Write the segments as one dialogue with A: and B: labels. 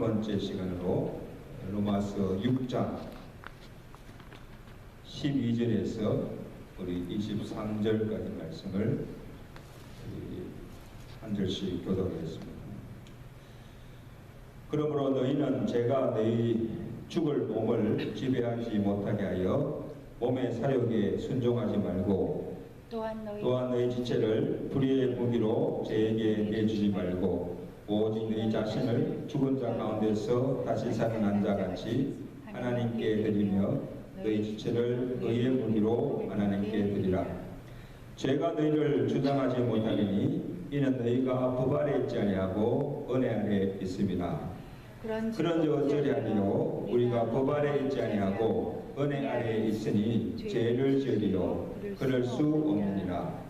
A: 번째 시간으로 로마서 6장 12절에서 우리 23절까지 말씀을 한 절씩 교독하겠습니다. 그러므로 너희는 제가 너희 죽을 몸을 지배하지 못하게 하여 몸의 사욕에 순종하지 말고
B: 또한 너희
A: 또한 너희 지체를 불의의 무기로 죄에게 내주지 말고 오직 너희 자신을 죽은 자 가운데서 다시 살아난 자 같이 하나님께 드리며 너희 지체를 의의 무기로 하나님께 드리라. 죄가 너희를 주장하지 못하리니 이는 너희가 법 아래 있지 아니하고 은혜 아래 있음이라
B: 그런
A: 그런지 어쩌리하리요? 우리가 법 아래 있지 아니하고 은혜 아래 있으니 죄를 지으리요. 그럴 수 없느니라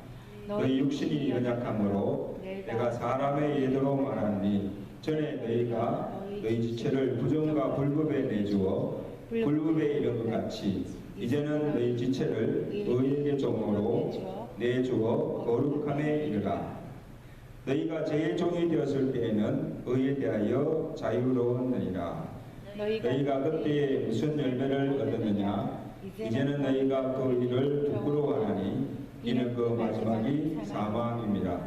A: 너희 육신이 연약함으로 내가 사람의 예대로 말하니 전에 너희가 너희 지체를 부정과 불법에 내주어 불법에 이른 것 같이 이제는 너희 지체를 의에게 종으로 내주어 거룩함에 이르라. 너희가 죄의 종이 되었을 때에는 의에 대하여 자유로웠느니라. 너희가 그때에 무슨 열매를 얻었느냐? 이제는 너희가 그 일을 부끄러워하니 이는 그 마지막이 사망입니다.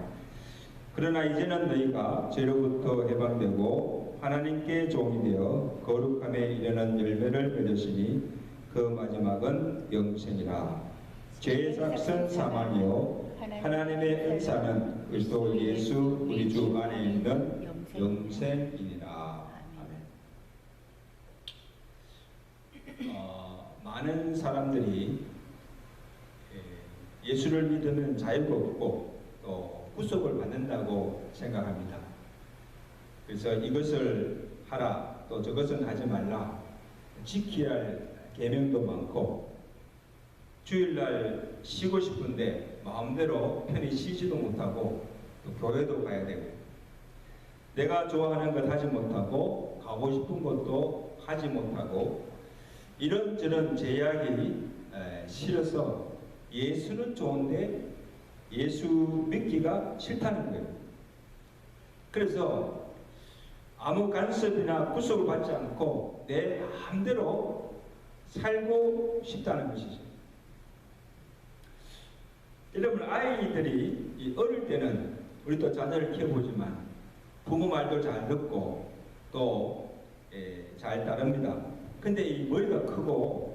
A: 그러나 이제는 너희가 죄로부터 해방되고 하나님께 종이 되어 거룩함에 이르는 열매를 맺으시니 그 마지막은 영생이라. 죄의 삭은 사망이요. 하나님의 은사는 그리스도 예수 우리 주 안에 있는 영생이니라. 아멘. 어, 많은 사람들이 예, 예수를 믿으면 자유가 없고 또 구속을 받는다고 생각합니다. 그래서 이것을 하라 또 저것은 하지 말라 지켜야 할 계명도 많고 주일날 쉬고 싶은데 마음대로 편히 쉬지도 못하고 또 교회도 가야 되고 내가 좋아하는 것 하지 못하고 가고 싶은 것도 하지 못하고 이런저런 제약이 에, 싫어서 예수는 좋은데 예수 믿기가 싫다는 거예요. 그래서 아무 간섭이나 구속을 받지 않고 내 마음대로 살고 싶다는 것이죠. 여러분 아이들이 이 어릴 때는 우리도 자녀를 키워보지만 부모 말도 잘 듣고 또 잘 따릅니다. 근데 이 머리가 크고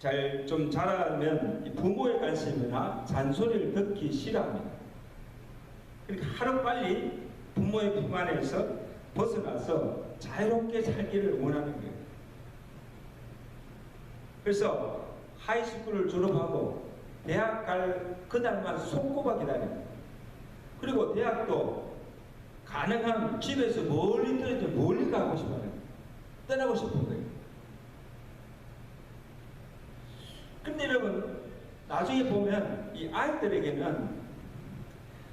A: 잘 좀 자라면 이 부모의 관심이나 잔소리를 듣기 싫어합니다. 그러니까 하루 빨리 부모의 품 안에서 벗어나서 자유롭게 살기를 원하는 거예요. 그래서 하이스쿨을 졸업하고 대학 갈 그날만 손꼽아 기다립니다. 그리고 대학도 가능한 집에서 멀리 떨어져 멀리 가고 싶어요. 떠나고 싶은 거예요. 근데 여러분, 나중에 보면 이 아이들에게는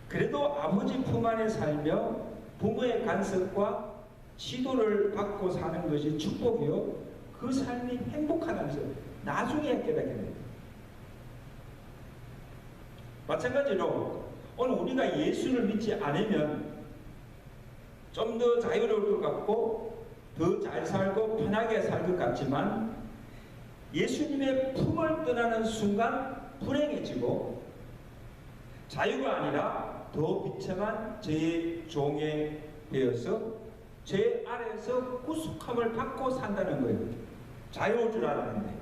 A: 그래도 아버지 품 안에 살며 부모의 간섭과 지도를 받고 사는 것이 축복이요. 그 삶이 행복하다는 것을 나중에 깨닫게 됩니다. 마찬가지로 오늘 우리가 예수를 믿지 않으면 좀 더 자유로울 것 같고 더 잘 살고 편하게 살 것 같지만 예수님의 품을 떠나는 순간 불행해지고 자유가 아니라 더 비참한 죄의 종에 되어서 죄 아래에서 구속함을 받고 산다는 거예요. 자유로울 줄 알았는데.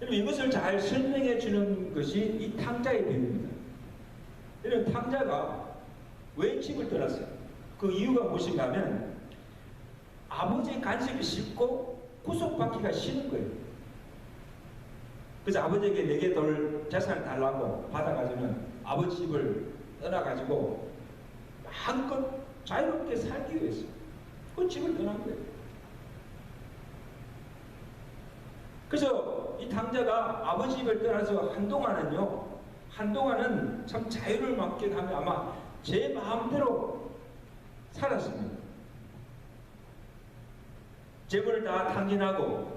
A: 여러분 이것을 잘 설명해 주는 것이 이 탕자의 배우입니다. 이런 탕자가 왜 집을 떠났어요? 그 이유가 무엇인가 하면 아버지의 간섭이 싫고 구속받기가 싫은 거예요. 그래서 아버지에게 내게 돌 재산을 달라고 받아가지고는 아버지 집을 떠나가지고 마음껏 자유롭게 살기 위해서 그 집을 떠난 거예요. 그래서 이 탕자가 아버지 집을 떠나서 한동안은요, 한동안은 참 자유를 만끽하며 아마 제 마음대로 살았습니다. 재물을 다 탕진하고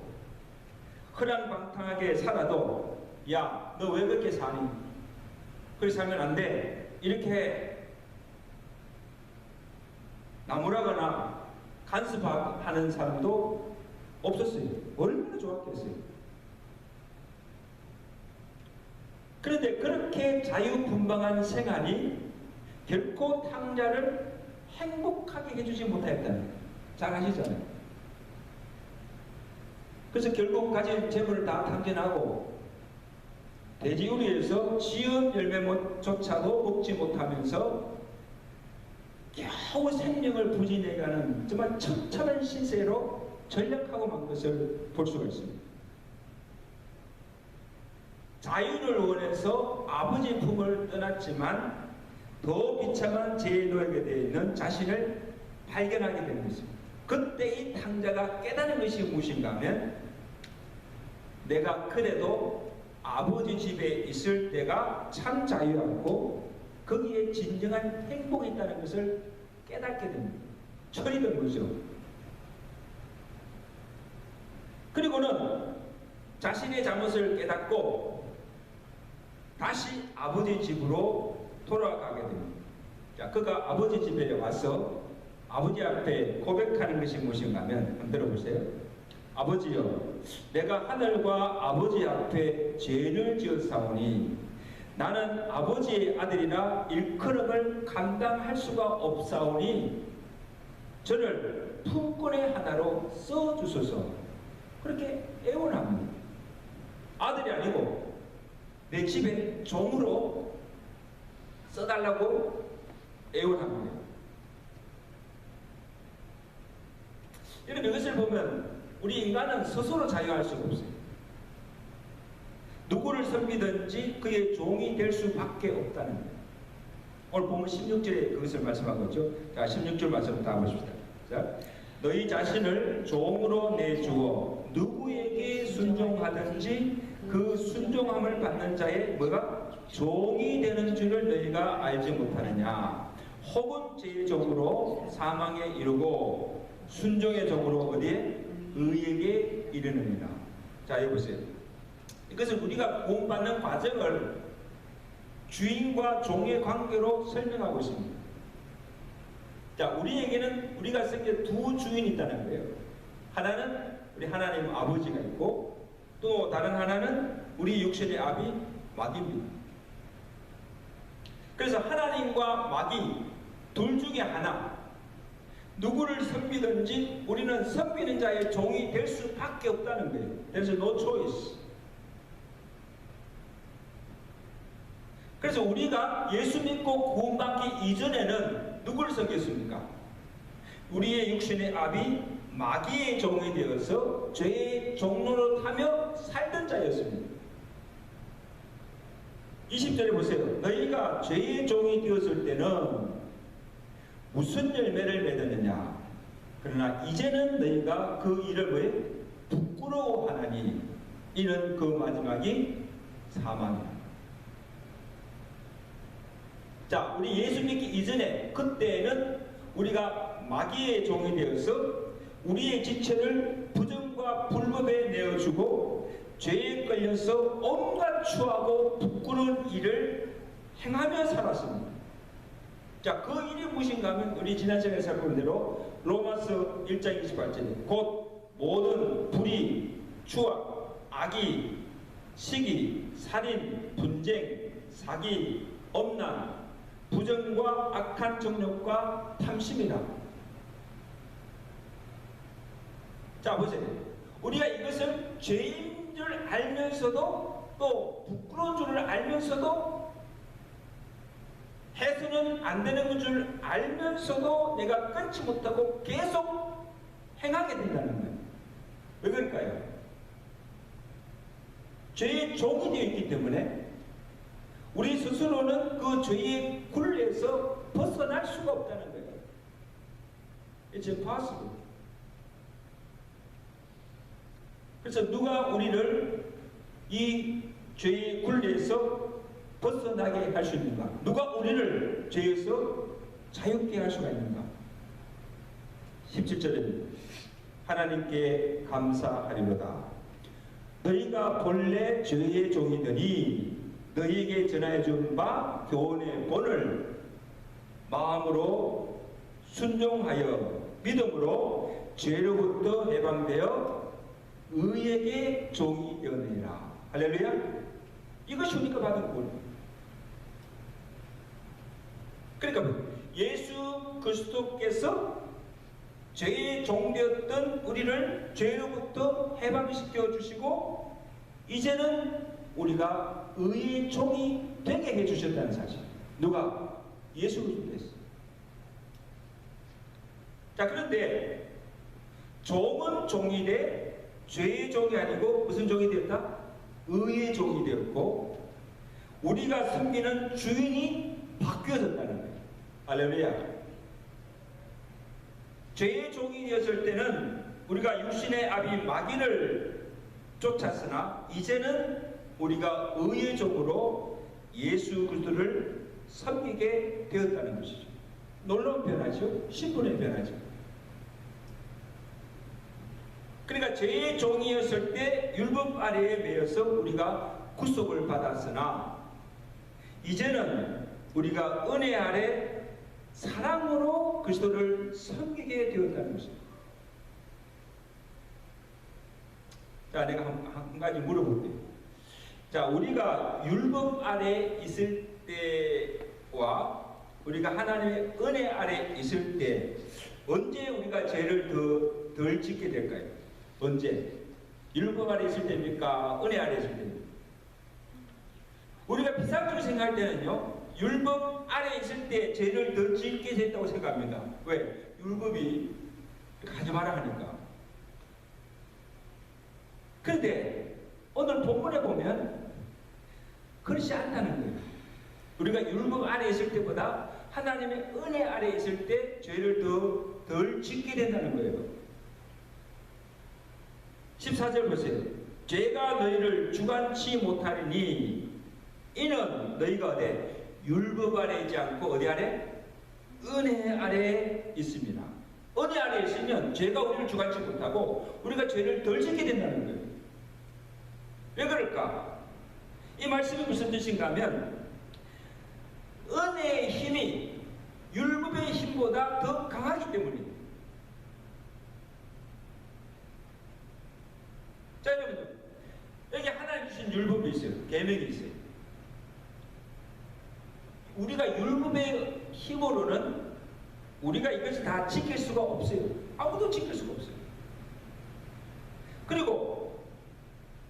A: 허랑방탕하게 살아도 야, 너 왜 그렇게 사니? 그렇게 살면 안 돼. 이렇게 나무라거나 간섭하는 사람도 없었어요. 얼마나 좋았겠어요. 그런데 그렇게 자유분방한 생활이 결코 탕자를 행복하게 해주지 못하였다는. 잘 아시잖아요. 그래서 결국 가진 재물을 다 탕진하고 돼지우리에서 지은 열매조차도 먹지 못하면서 겨우 생명을 부진해가는 정말 처참한 신세로 전락하고 만 것을 볼 수가 있습니다. 자유를 원해서 아버지 품을 떠났지만 더 비참한 노예가 되어 있는 자신을 발견하게 되는 것입니다. 그때 이 탕자가 깨달은 것이 무엇인가 하면 내가 그래도 아버지 집에 있을 때가 참 자유였고 거기에 진정한 행복이 있다는 것을 깨닫게 됩니다. 철이 든 거죠. 그리고는 자신의 잘못을 깨닫고 다시 아버지 집으로 돌아가게 됩니다. 자, 그가 아버지 집에 와서 아버지 앞에 고백하는 것이 무엇인가 하면 한번 들어보세요. 아버지여, 내가 하늘과 아버지 앞에 죄를 지었사오니 나는 아버지의 아들이라 일컬음을 감당할 수가 없사오니 저를 품꾼의 하나로 써주소서 그렇게 애원합니다. 아들이 아니고 내 집에 종으로 써달라고 애원합니다. 이런 이것을 보면 우리 인간은 스스로 자유할 수가 없어요. 누구를 섬기든지 그의 종이 될 수밖에 없다는 거예요. 오늘 보면 16절에 그것을 말씀한 거죠. 자, 16절 말씀 다 보십시다. 자, 너희 자신을 종으로 내주어 누구에게 순종하든지 그 순종함을 받는 자의 뭐가 종이 되는 줄을 너희가 알지 못하느냐. 혹은 제일 종으로 사망에 이르고 순종의 종으로 어디에 의에게 이르느니라. 자, 여기 보세요. 이것은 우리가 구원받는 과정을 주인과 종의 관계로 설명하고 있습니다. 자, 우리에게는 우리가 생긴 두 주인이 있다는 거예요. 하나는 우리 하나님 아버지가 있고 또 다른 하나는 우리 육신의 아비 마귀입니다. 그래서 하나님과 마귀 둘 중에 하나 누구를 섬기든지 우리는 섬기는 자의 종이 될 수밖에 없다는 거예요. There's no choice. 그래서 우리가 예수 믿고 구원받기 이전에는 누구를 섬겼습니까? 우리의 육신의 압이 마귀의 종이 되어서 죄의 종로를 타며 살던 자였습니다. 20절에 보세요. 너희가 죄의 종이 되었을 때는 무슨 열매를 맺었느냐? 그러나 이제는 너희가 그 일을 왜 부끄러워하나니 이는 그 마지막이 사망이다. 자, 우리 예수 믿기 이전에 그때는 우리가 마귀의 종이 되어서 우리의 지체를 부정과 불법에 내어주고 죄에 걸려서 온갖 추하고 부끄러운 일을 행하며 살았습니다. 자, 그 일이 무엇인가 하면 우리 지난 시간에 살펴본 대로 로마서 1장 28절에 곧 모든 불의, 추악, 악의, 시기, 살인, 분쟁, 사기, 엄난, 부정과 악한 정욕과 탐심이다. 자, 보세요. 우리가 이것을 죄인 줄 알면서도 또 부끄러운 줄을 알면서도 해서는 안 되는 줄 알면서도 내가 끊지 못하고 계속 행하게 된다는 거예요. 왜 그럴까요? 죄의 종이 되어 있기 때문에 우리 스스로는 그 죄의 굴레에서 벗어날 수가 없다는 거예요. It's impossible. 그래서 누가 우리를 이 죄의 굴레에서 벗어나게 할 수 있는가? 누가 우리를 죄에서 자유케 할 수가 있는가? 17절에 하나님께 감사하리로다. 너희가 본래 죄의 종이더니 너희에게 전하여 준 바 교훈의 본을 마음으로 순종하여 믿음으로 죄로부터 해방되어 의에게 종이 되었느니라. 할렐루야. 이것이 우리가 받은 본. 그러니까 예수 그리스도께서 죄의 종되었던 우리를 죄로부터 해방시켜 주시고 이제는 우리가 의의 종이 되게 해 주셨다는 사실. 누가 예수 그리스도께서. 자 그런데 종은 종이 돼 죄의 종이 아니고 무슨 종이 되었다? 의의 종이 되었고 우리가 섬기는 주인이 바뀌어졌다는 거예요. 할렐루야. 죄의 종이 되었을 때는 우리가 육신의 아비 마귀를 쫓았으나 이제는 우리가 의의 종으로 예수 그리스도를 섬기게 되었다는 것이죠. 놀라운 변화죠. 신분의 변화죠. 그러니까 죄의 종이었을 때 율법 아래에 매여서 우리가 구속을 받았으나 이제는 우리가 은혜 아래 사랑으로 그리스도를 섬기게 되었다는 것입니다. 자, 내가 한, 한 가지 물어볼게요. 자, 우리가 율법 아래 있을 때와 우리가 하나님의 은혜 아래 있을 때 언제 우리가 죄를 더, 덜 짓게 될까요? 언제? 율법 아래 있을 때입니까? 은혜 아래 있을 때입니까? 우리가 비상적으로 생각할 때는요, 율법 아래 있을 때 죄를 더 짓게 됐다고 생각합니다. 왜? 율법이 하지 마라 하니까. 그런데 오늘 본문에 보면 그렇지 않다는 거예요. 우리가 율법 아래 있을 때보다 하나님의 은혜 아래 있을 때 죄를 더 덜 짓게 된다는 거예요. 14절 보세요. 죄가 너희를 주관치 못하리니 이는 너희가 어디 율법 아래 있지 않고 어디 아래? 은혜 아래 있습니다. 은혜 아래 있으면 죄가 우리를 주관치 못하고 우리가 죄를 덜 짓게 된다는 거예요. 왜 그럴까? 이 말씀이 무슨 뜻인가 하면 은혜의 힘이 율법의 힘보다 더 강하기 때문입니다. 자, 여러분 여기 하나님 주신 율법이 있어요. 계명이 있어요. 우리가 율법의 힘으로는 우리가 이것을 다 지킬 수가 없어요. 아무도 지킬 수가 없어요. 그리고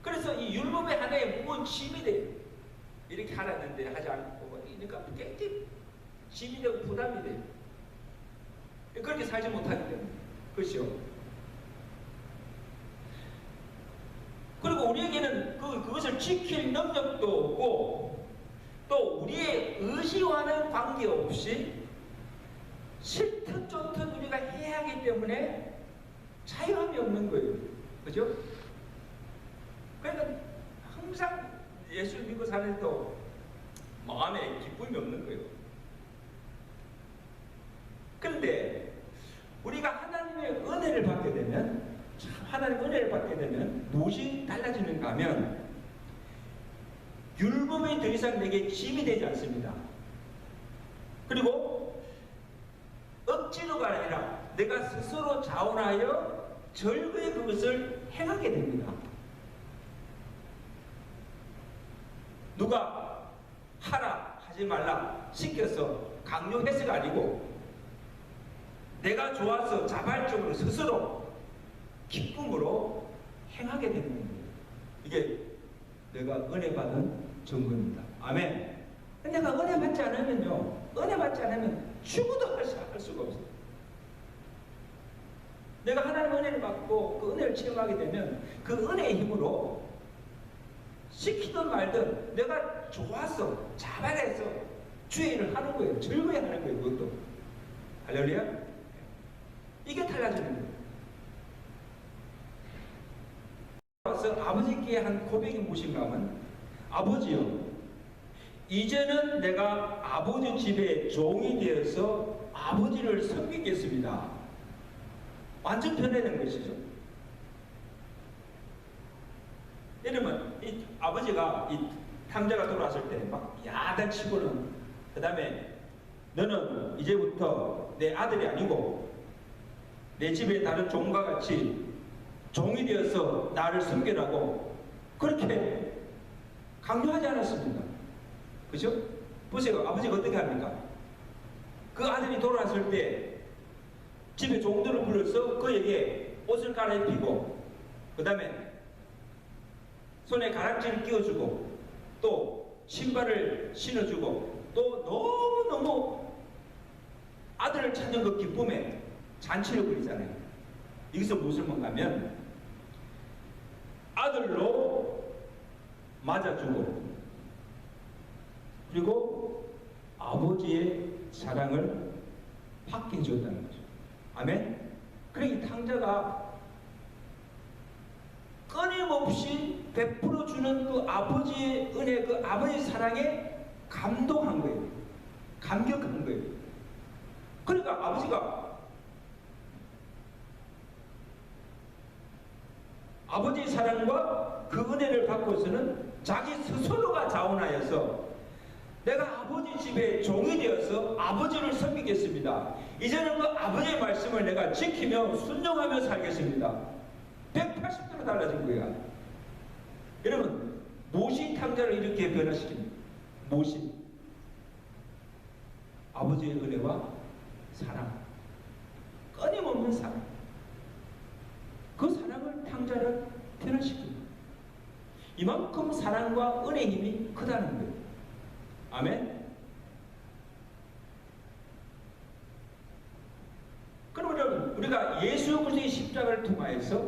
A: 그래서 이 율법의 하나의 무거운 짐이 돼요. 이렇게 하라는데 하지 않고 그러니까 굉장히 짐이 되고 부담이 돼요. 그렇게 살지 못하기 때문에 그렇죠. 그리고 우리에게는 그, 그것을 지킬 능력도 없고 또 우리의 의지와는 관계없이 싫든 좋든 우리가 해야 하기 때문에 자유함이 없는 거예요. 그죠? 그러니까 항상 예수를 믿고 사는데도 마음에 기쁨이 없는 거예요. 그런데 우리가 하나님의 은혜를 받게 되면 참 하나님의 은혜를 받게 되면 무엇이 달라지는가 하면 율법이 더 이상 내게 짐이 되지 않습니다. 그리고 억지로가 아니라 내가 스스로 자원하여 절거의 그것을 행하게 됩니다. 누가 하라 하지 말라 시켜서 강요해서가 아니고 내가 좋아서 자발적으로 스스로 기쁨으로 행하게 되는 겁니다. 이게 내가 은혜 받은 증거입니다. 아멘. 내가 은혜 받지 않으면요, 은혜 받지 않으면 죽어도 할, 수, 할 수가 없어요. 내가 하나님 은혜를 받고 그 은혜를 체험하게 되면 그 은혜의 힘으로 시키든 말든 내가 좋았어, 잘해서 주의 일을 하는 거예요. 즐거이 하는 거예요. 그것도. 할렐루야. 이게 달라지는 거예요. 와서 아버지께 한 고백이 무엇인가 하면 아버지요 이제는 내가 아버지 집에 종이 되어서 아버지를 섬기겠습니다. 완전 변해는 것이죠. 이러면 이 아버지가 이 탕자가 돌아왔을 때 막 야단치고는 그 다음에 너는 이제부터 내 아들이 아니고 내 집에 다른 종과 같이 종이 되어서 나를 섬기라고 그렇게 강요하지 않았습니다. 그죠? 보세요. 아버지가 어떻게 합니까? 그 아들이 돌아왔을 때 집에 종들을 불러서 그에게 옷을 갈아입히고 그 다음에 손에 가락지를 끼워주고 또 신발을 신어주고 또 너무너무 아들을 찾는 그 기쁨에 잔치를 부리잖아요. 여기서 무슨 뭔가면 아들로 맞아주고 그리고 아버지의 사랑을 받게 해줬다는 거죠. 아멘? 이 탕자가 끊임없이 베풀어 주는 그 아버지의 은혜, 그 아버지의 사랑에 감동한 거예요. 감격한 거예요. 그러니까 아버지가 아버지의 사랑과 그 은혜를 받고서는 자기 스스로가 자원하여서 내가 아버지 집에 종이 되어서 아버지를 섬기겠습니다. 이제는 그 아버지의 말씀을 내가 지키며 순종하며 살겠습니다. 180도로 달라진 거야. 여러분, 모신 탕자를 이렇게 변화시킵니다. 모신. 아버지의 은혜와 사랑. 끊임없는 사랑. 그 사랑을 탕자를 변화시킵니다. 이만큼 사랑과 은혜 힘이 크다는 거예요. 아멘. 그럼 여러분, 우리가 예수 그리스도의 십자가를 통하여서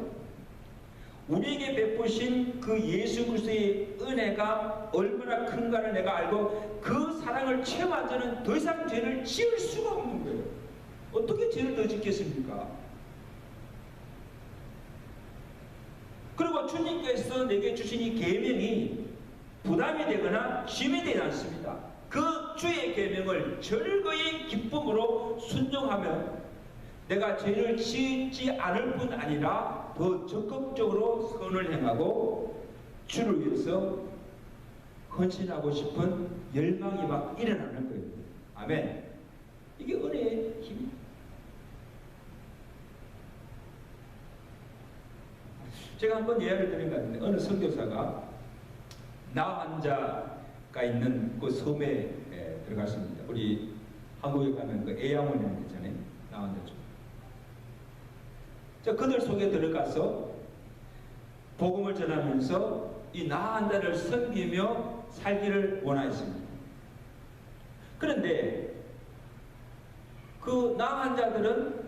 A: 우리에게 베푸신 그 예수 그리스도의 은혜가 얼마나 큰가를 내가 알고 그 사랑을 체험한 자는 더 이상 죄를 지을 수가 없는 거예요. 어떻게 죄를 더 짓겠습니까? 그리고 주님께서 내게 주신 이 계명이 부담이 되거나 짐이 되지 않습니다. 그 주의 계명을 즐거이 기쁨으로 순종하면 내가 죄를 지지 않을 뿐 아니라 더 적극적으로 선을 행하고 주를 위해서 헌신하고 싶은 열망이 막 일어나는 거예요. 아멘. 이게 은혜의 힘입니다. 제가 한번 예를 드린 것 같은데 어느 선교사가 나 환자가 있는 그 섬에 에, 들어갔습니다. 우리 한국에 가면 그 애양원이라는 데 있잖아요. 나 환자 쪽. 자, 그들 속에 들어가서 복음을 전하면서 이 나 환자를 섬기며 살기를 원하였습니다. 그런데 그 나 환자들은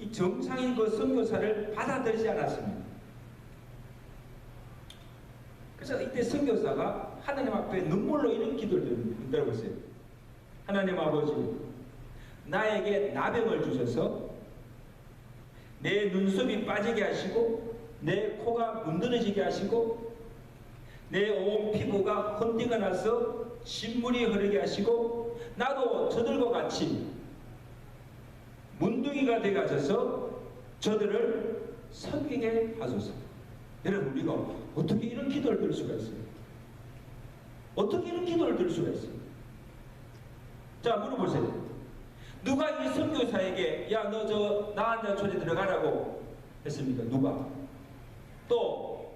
A: 이 정상인 그 선교사를 받아들이지 않았습니다. 그래서 이때 선교사가 하나님 앞에 눈물로 이런 기도를 드린다고 했어요. 하나님 아버지, 나에게 나병을 주셔서 내 눈썹이 빠지게 하시고 내 코가 문드러지게 하시고 내 온 피부가 헌티가 나서 신물이 흐르게 하시고 나도 저들과 같이 문둥이가 되게 하셔서 저들을 섬기게 하소서. 여러분 우리가 어떻게 이런 기도를 들 수가 있어요? 어떻게 이런 기도를 들 수가 있어요? 자 물어보세요. 누가 이 선교사에게 야 너 저 나한자촌에 들어가라고 했습니까? 누가? 또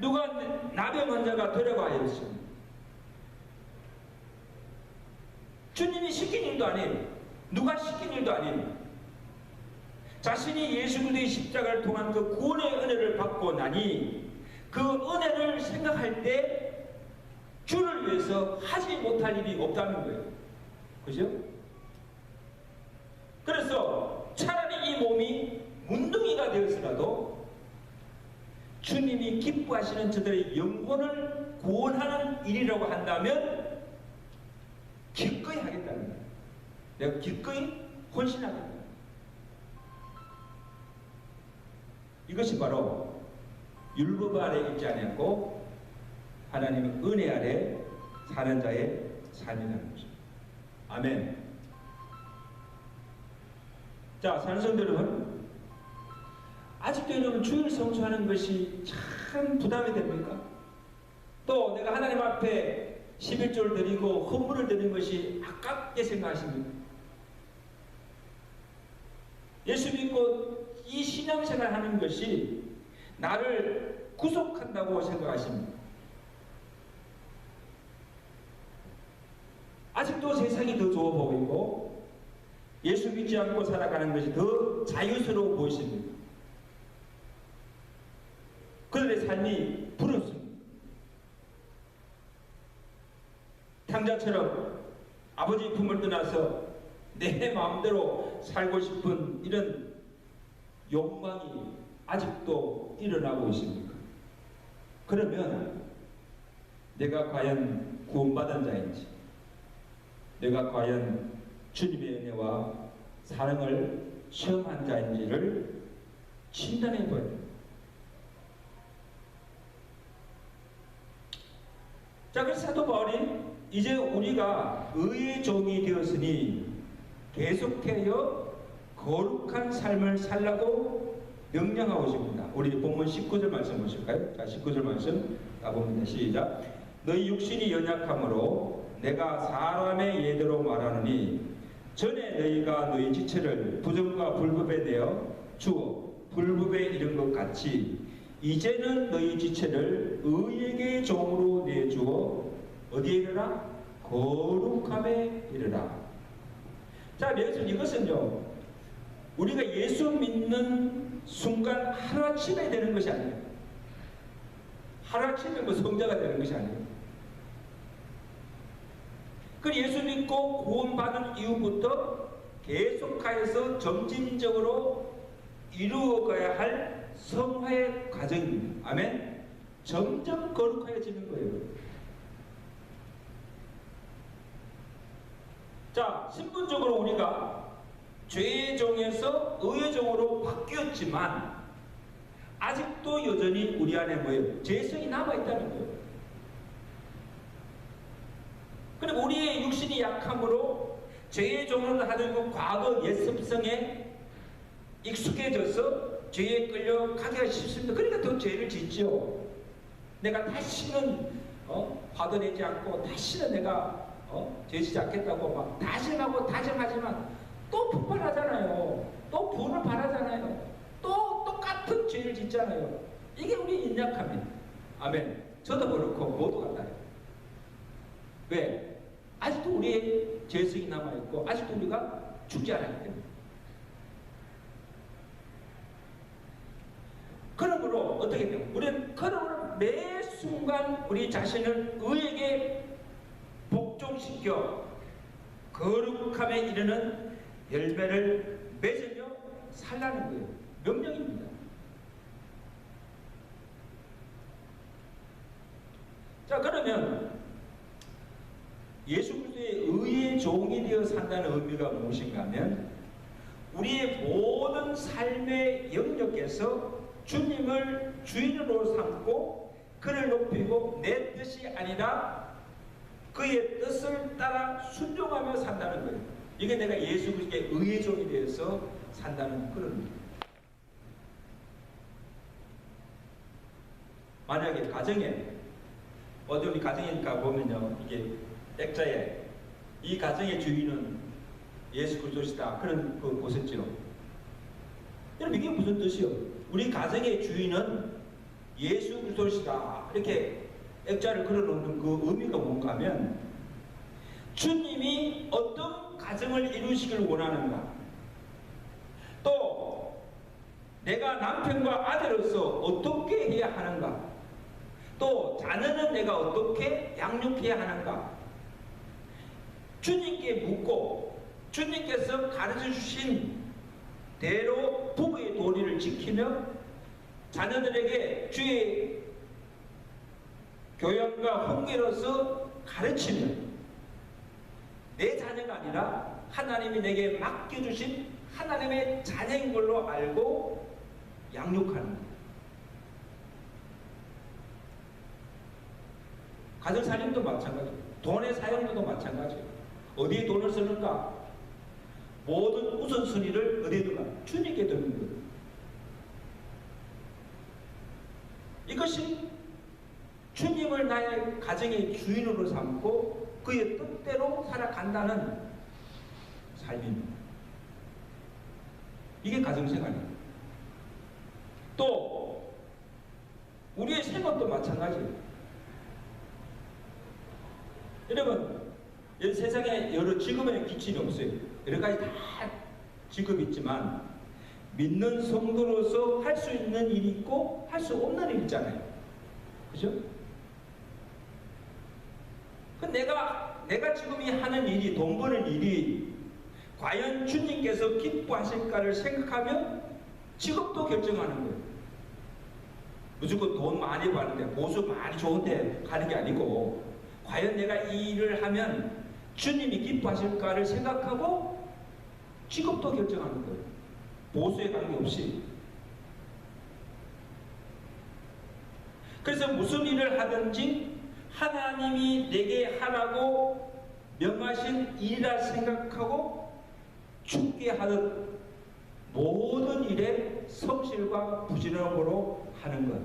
A: 누가 나병 환자가 되라고 하였습니까? 주님이 시킨 일도 아니에요. 누가 시킨 일도 아니에요. 자신이 예수 그리스도의 십자가를 통한 그 구원의 은혜를 받고 나니 그 은혜를 생각할 때 주를 위해서 하지 못할 일이 없다는 거예요. 그죠? 그래서 차라리 이 몸이 문둥이가 되었으라도 주님이 기뻐하시는 저들의 영혼을 구원하는 일이라고 한다면 기꺼이 하겠다는 거예요. 내가 기꺼이 헌신하겠다. 이것이 바로 율법 아래 있지 않았고 하나님의 은혜 아래 사는 자의 삶이라는 것입니다. 아멘. 자, 산성도 여러분, 아직도 여러분 주일 성수하는 것이 참 부담이 됩니까? 또 내가 하나님 앞에 11조를 드리고 헌물을 드리는 것이 아깝게 생각하십니까? 예수 믿고 이 신앙생활 하는 것이 나를 구속한다고 생각하십니까? 아직도 세상이 더 좋아 보이고 예수 믿지 않고 살아가는 것이 더 자유스러워 보이십니다. 그들의 삶이 부럽습니다. 탕자처럼 아버지 품을 떠나서 내 마음대로 살고 싶은 이런 욕망이 아직도 일어나고 있습니까? 그러면 내가 과연 구원받은 자인지, 내가 과연 주님의 은혜와 사랑을 시험한 자인지를 진단해 봐야 됩니다. 자, 그래서 사도 바울이 이제 우리가 의의 종이 되었으니 계속하여 거룩한 삶을 살라고 명령하고 있습니다. 우리 본문 19절 말씀 보실까요? 자, 19절 말씀 가봅니다. 시작. 너희 육신이 연약함으로 내가 사람의 예대로 말하노니 전에 너희가 너희 지체를 부정과 불법에 대어 주어 불법에 이른 것 같이 이제는 너희 지체를 의에게 종으로 내주어 어디에 이르라? 거룩함에 이르라. 자, 여기서 이것은요, 우리가 예수 믿는 순간 하루아침에 되는 것이 아니에요. 하루아침에 뭐 성자가 되는 것이 아니에요. 그 예수 믿고 구원받은 이후부터 계속하여서 점진적으로 이루어가야 할 성화의 과정입니다. 아멘. 점점 거룩해지는 거예요. 자, 신분적으로 우리가 죄의 종에서 의의 종으로 바뀌었지만 아직도 여전히 우리 안에 뭐예요? 죄성이 남아 있다는 거예요. 그리고 우리의 육신이 약함으로 죄의 종으로 그 과거 옛 습성에 익숙해져서 죄에 끌려 가기가 쉽습니다. 그러니까 더 죄를 짓죠. 내가 다시는 어? 화도 내지 않고 다시는 내가 어? 죄지지 않겠다고 막 다짐하고 다짐하지만 또 폭발하잖아요. 또 구원을 바라잖아요. 또 똑같은 죄를 짓잖아요. 이게 우리 인약함입니다. 아멘. 저도 그렇고 모두가 다. 왜? 아직도 우리의 죄성이 남아있고 아직도 우리가 죽지 않았기 때문에. 그러므로 어떻게 돼요? 우리는 그러므로 매 순간 우리 자신을 의에게 복종시켜 거룩함에 이르는 열매를 맺으며 살라는 거예요. 명령입니다. 자 그러면 예수 그리스도의 의의 종이 되어 산다는 의미가 무엇인가 하면 우리의 모든 삶의 영역에서 주님을 주인으로 삼고 그를 높이고 내 뜻이 아니라 그의 뜻을 따라 순종하며 산다는 거예요. 이게 내가 예수 그리스도의 의의 종이 되어서 산다는 그런 의미입니다. 만약에 가정에 어디 우리 가정에 가보면요 이게 액자에 이 가정의 주인은 예수 그리스도시다 그런 그 보셨죠? 여러분 이게 무슨 뜻이요? 우리 가정의 주인은 예수 그리스도시다 이렇게 액자를 걸어놓는 그 의미가 뭔가 하면 주님이 어떤 가정을 이루시길 원하는가 또 내가 남편과 아들로서 어떻게 해야 하는가? 또 자녀는 내가 어떻게 양육해야 하는가? 주님께 묻고 주님께서 가르쳐 주신 대로 부부의 도리를 지키며 자녀들에게 주의 교양과 훈계로서 가르치면 내 자녀가 아니라 하나님이 내게 맡겨주신 하나님의 자녀인 걸로 알고 양육하는 거예요. 가정살림도 마찬가지예요. 돈의 사용도도 마찬가지예요. 어디에 돈을 쓰는가? 모든 우선순위를 어디에 두가? 주님께 두는 거예요. 이것이 주님을 나의 가정의 주인으로 삼고 그의 뜻대로 살아간다는 삶입니다. 이게 가정생활이에요. 또 우리의 생업도 마찬가지예요. 여러분 이 세상에 여러 직업의 기준이 없어요. 여러 가지 다 직업이 있지만 믿는 성도로서 할 수 있는 일이 있고 할 수 없는 일이 있잖아요. 그죠? 그 내가 내가 지금 이 하는 일이 돈 버는 일이 과연 주님께서 기뻐하실까를 생각하면 직업도 결정하는 거예요. 무조건 돈 많이 버는데 보수 많이 좋은데 가는 게 아니고 과연 내가 이 일을 하면 주님이 기뻐하실까를 생각하고 직업도 결정하는 거예요. 보수에 관계없이. 그래서 무슨 일을 하든지 하나님이 내게 하라고 명하신 일이라 생각하고 죽게 하듯 모든 일에 성실과 부지런함으로 하는 것.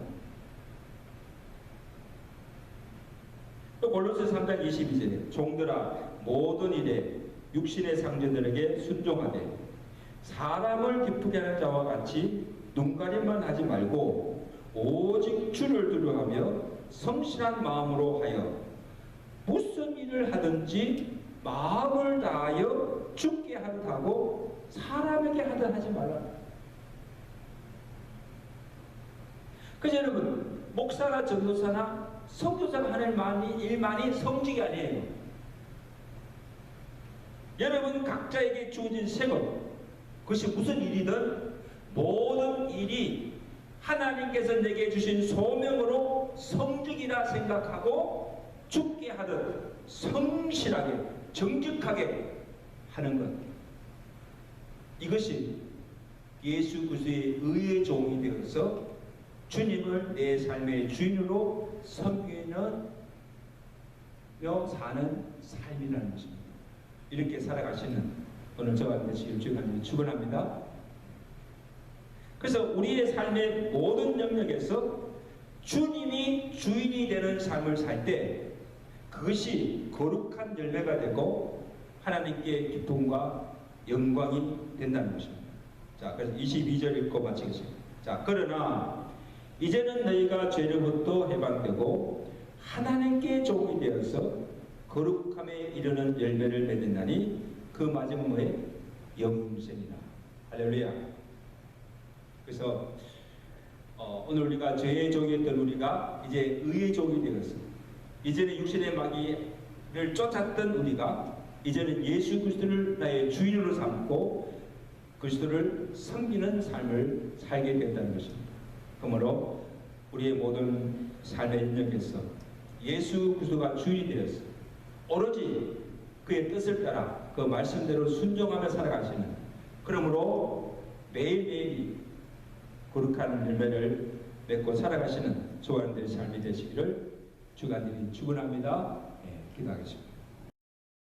A: 또 골로새 3장 22절에 종들아 모든 일에 육신의 상전들에게 순종하되 사람을 기쁘게 하는 자와 같이 눈가림만 하지 말고 오직 주를 두려하며 성실한 마음으로 하여 무슨 일을 하든지 마음을 다하여 죽게 하듯 하고 사람에게 하듯 하지 말라. 그래서 여러분 목사나 전도사나 성도사가 하는 일만이 성직이 아니에요. 여러분 각자에게 주어진 생업 그것이 무슨 일이든 모든 일이 하나님께서 내게 주신 소명으로 성직이라 생각하고 죽게 하듯 성실하게 정직하게 하는 것 이것이 예수 그리스도의 의의 종이 되어서 주님을 내 삶의 주인으로 섬기는 며 사는 삶이라는 것입니다. 이렇게 살아가시는 오늘 저와 되시길 주님을 축원합니다. 그래서 우리의 삶의 모든 영역에서 주님이 주인이 되는 삶을 살 때 그것이 거룩한 열매가 되고 하나님께 기쁨과 영광이 된다는 것입니다. 자, 그래서 22절 읽고 마치겠습니다. 자, 그러나 이제는 너희가 죄로부터 해방되고 하나님께 종이 되어서 거룩함에 이르는 열매를 맺는다니 그 마지막에? 영생이라. 할렐루야. 그래서 어, 오늘 우리가 죄의 종이었던 우리가 이제 의의 종이 되었어. 이제는 육신의 마귀를 쫓았던 우리가 이제는 예수 그리스도를 나의 주인으로 삼고 그리스도를 섬기는 삶을 살게 된다는 것입니다. 그러므로 우리의 모든 삶의 인력에서 예수 그리스도가 주인이 되었어. 오로지 그의 뜻을 따라 그 말씀대로 순종하며 살아가시는 그러므로 매일매일이 거룩한 열매를 맺고 살아가시는 조안들의 삶이 되시기를 주간들이 축원합니다. 예, 기도하겠습니다.